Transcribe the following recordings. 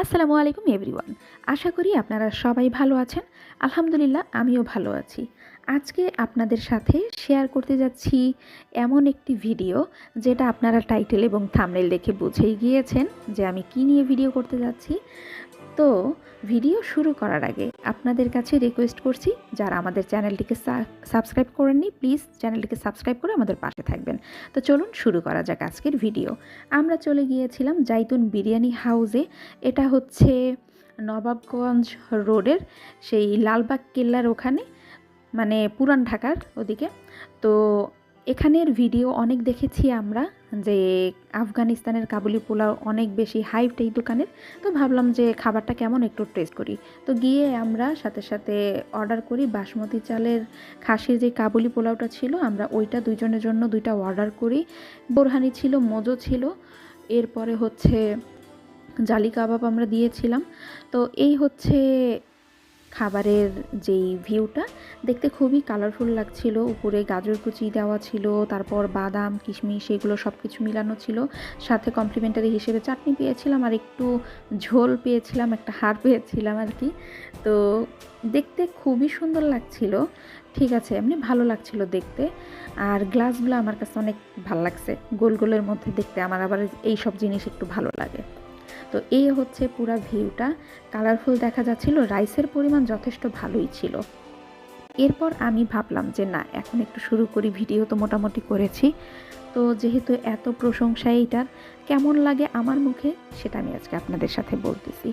আসসালামু আলাইকুম এভরিওয়ান আশা করি আপনারা সবাই ভালো আছেন। আলহামদুলিল্লাহ, আমিও ভালো আছি। আজকে আপনাদের সাথে শেয়ার করতে যাচ্ছি এমন একটি ভিডিও যেটা আপনারা টাইটেল এবং থামনেল দেখে বুঝেই গিয়েছেন যে আমি কি নিয়ে ভিডিও করতে যাচ্ছি। তো ভিডিও শুরু করার আগে আপনাদের কাছে রিকোয়েস্ট করছি, যারা আমাদের চ্যানেলটিকে সাবস্ক্রাইব করেননি প্লিজ চ্যানেলটিকে সাবস্ক্রাইব করে আমাদের পাশে থাকবেন। তো চলুন শুরু করা যাক আজকের ভিডিও আমরা চলে গিয়েছিলাম জাইতুন বিরিয়ানি হাউসে এটা হচ্ছে নবাবগঞ্জ রোডের সেই লালবাগ কেল্লার ওখানে মানে পুরান ঢাকার ওদিকে। তো এখানের ভিডিও অনেক দেখেছি আমরা যে আফগানিস্তানের কাবুলি পোলাও অনেক বেশি হাইপড এই দোকানের। তো ভাবলাম যে খাবারটা কেমন একটু টেস্ট করি। তো গিয়ে আমরা সাথে সাথে অর্ডার করি বাসমতি চালের খাসির যে কাবুলি পোলাওটা ছিল, আমরা ওইটা দুইজনের জন্য দুইটা অর্ডার করি। বোরহানি ছিল, মোজো ছিল, এরপরে হচ্ছে জালি কাবাব আমরা দিয়েছিলাম। তো এই হচ্ছে খাবারের যেই ভিউটা, দেখতে খুবই কালারফুল লাগছিল। উপরে গাজর কুচি দেওয়া ছিল, তারপর বাদাম, কিশমিশ, এগুলো সব কিছু মিলানো ছিল। সাথে কমপ্লিমেন্টারি হিসেবে চাটনি পেয়েছিলাম আর একটু ঝোল পেয়েছিলাম, একটা হাড় পেয়েছিলাম আর কি। তো দেখতে খুবই সুন্দর লাগছিল। ঠিক আছে, এমনি ভালো লাগছিল দেখতে। আর গ্লাসগুলো আমার কাছে অনেক ভালো লাগছে। গোল গোলের মধ্যে দেখতে আমার আবার এই সব জিনিস একটু ভালো লাগে। তো এই হচ্ছে পুরা ভিউটা। কালারফুল দেখা যাচ্ছিল, রাইসের পরিমাণ যথেষ্ট ভালোই ছিল। এরপর আমি ভাবলাম যে না, এখন একটু শুরু করি, ভিডিও তো মোটামুটি করেছি। তো যেহেতু এত প্রশংসা এইটার, কেমন লাগে আমার মুখে সেটা আমি আজকে আপনাদের সাথে বলতেছি।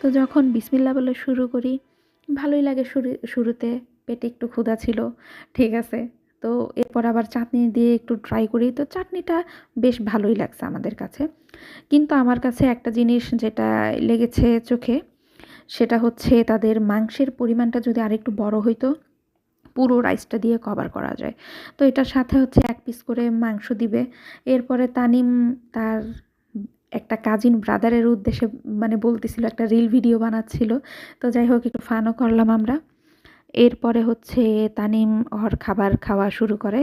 তো যখন বিসমিল্লা বলে শুরু করি, ভালোই লাগে শুরু, শুরুতে, পেটে একটু ক্ষুধা ছিল, ঠিক আছে। তো এরপর আবার চাটনি দিয়ে একটু ট্রাই করি। তো চাটনিটা বেশ ভালোই লাগছে আমাদের কাছে। কিন্তু আমার কাছে একটা জিনিস যেটা লেগেছে চোখে, সেটা হচ্ছে তাদের মাংসের পরিমাণটা যদি আরেকটু বড় হইতো, পুরো রাইসটা দিয়ে কভার করা যায়। তো এটার সাথে হচ্ছে এক পিস করে মাংস দিবে। এরপরে তানিম তার একটা কাজিন ব্রাদারের উদ্দেশ্যে মানে বলতেছিল, একটা রিল ভিডিও বানাচ্ছিল। তো যাই হোক, একটু ফানও করলাম আমরা। এরপরে হচ্ছে তানিম ওর খাবার খাওয়া শুরু করে।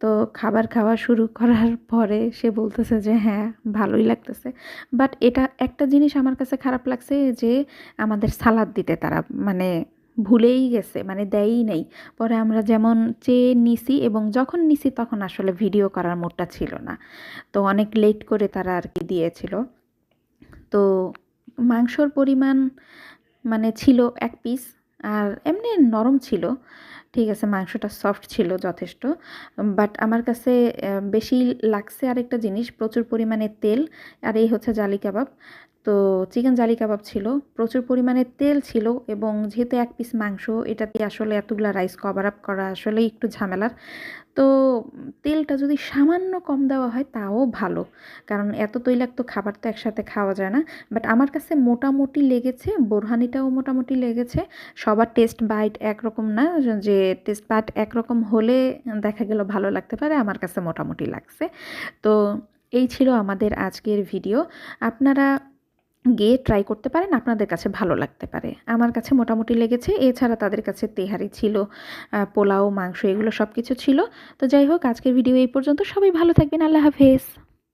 তো খাবার খাওয়া শুরু করার পরে সে বলতেছে যে হ্যাঁ ভালোই লাগতেছে। বাট এটা একটা জিনিস আমার কাছে খারাপ লাগছে যে, আমাদের সালাদ দিতে তারা মানে ভুলেই গেছে মানে দেয়ই নেই। পরে আমরা যেমন চেয়ে নিছি এবং যখন নিছি তখন আসলে ভিডিও করার মোডটা ছিল না। তো অনেক লেট করে তারা আর কি দিয়েছিল। তো মাংসর পরিমাণ মানে ছিল এক পিস আর এমনি নরম ছিল। ঠিক আছে, মাংসটা সফট ছিল যথেষ্ট। বাট আমার কাছে বেশি লাগছে আরেকটা জিনিস, প্রচুর পরিমাণে তেল, আর এই হচ্ছে জালি কাবাব। তো চিকেন জালি কাবাব ছিল, প্রচুর পরিমাণে তেল ছিল এবং যেহেতু এক পিস মাংস, এটাতে আসলে এতগুলা রাইস কভার আপ করা আসলে একটু ঝামেলার। তো তেলটা যদি সামান্য কম দেওয়া হয় তাও ভালো, কারণ এত তৈলাক্ত খাবার তো একসাথে খাওয়া যায় না। বাট আমার কাছে মোটামুটি লেগেছে, বোরহানিটাও মোটামুটি লেগেছে। সবার টেস্ট বাইট একরকম না, যে টেস্ট বাইট একরকম হলে দেখা গেল ভালো লাগতে পারে, আমার কাছে মোটামুটি লাগছে। তো এই ছিল আমাদের আজকের ভিডিও আপনারা গিয়ে ট্রাই করতে পারেন, আপনাদের কাছে ভালো লাগতে পারে। আমার কাছে মোটামুটি লেগেছে, এছাড়া তাদের কাছে তেহারি ছিল পোলাও, মাংস, এগুলো সব কিছু ছিল। তো যাই হোক, আজকের ভিডিও এই পর্যন্ত। সবাই ভালো থাকবেন, আল্লাহ হাফেজ।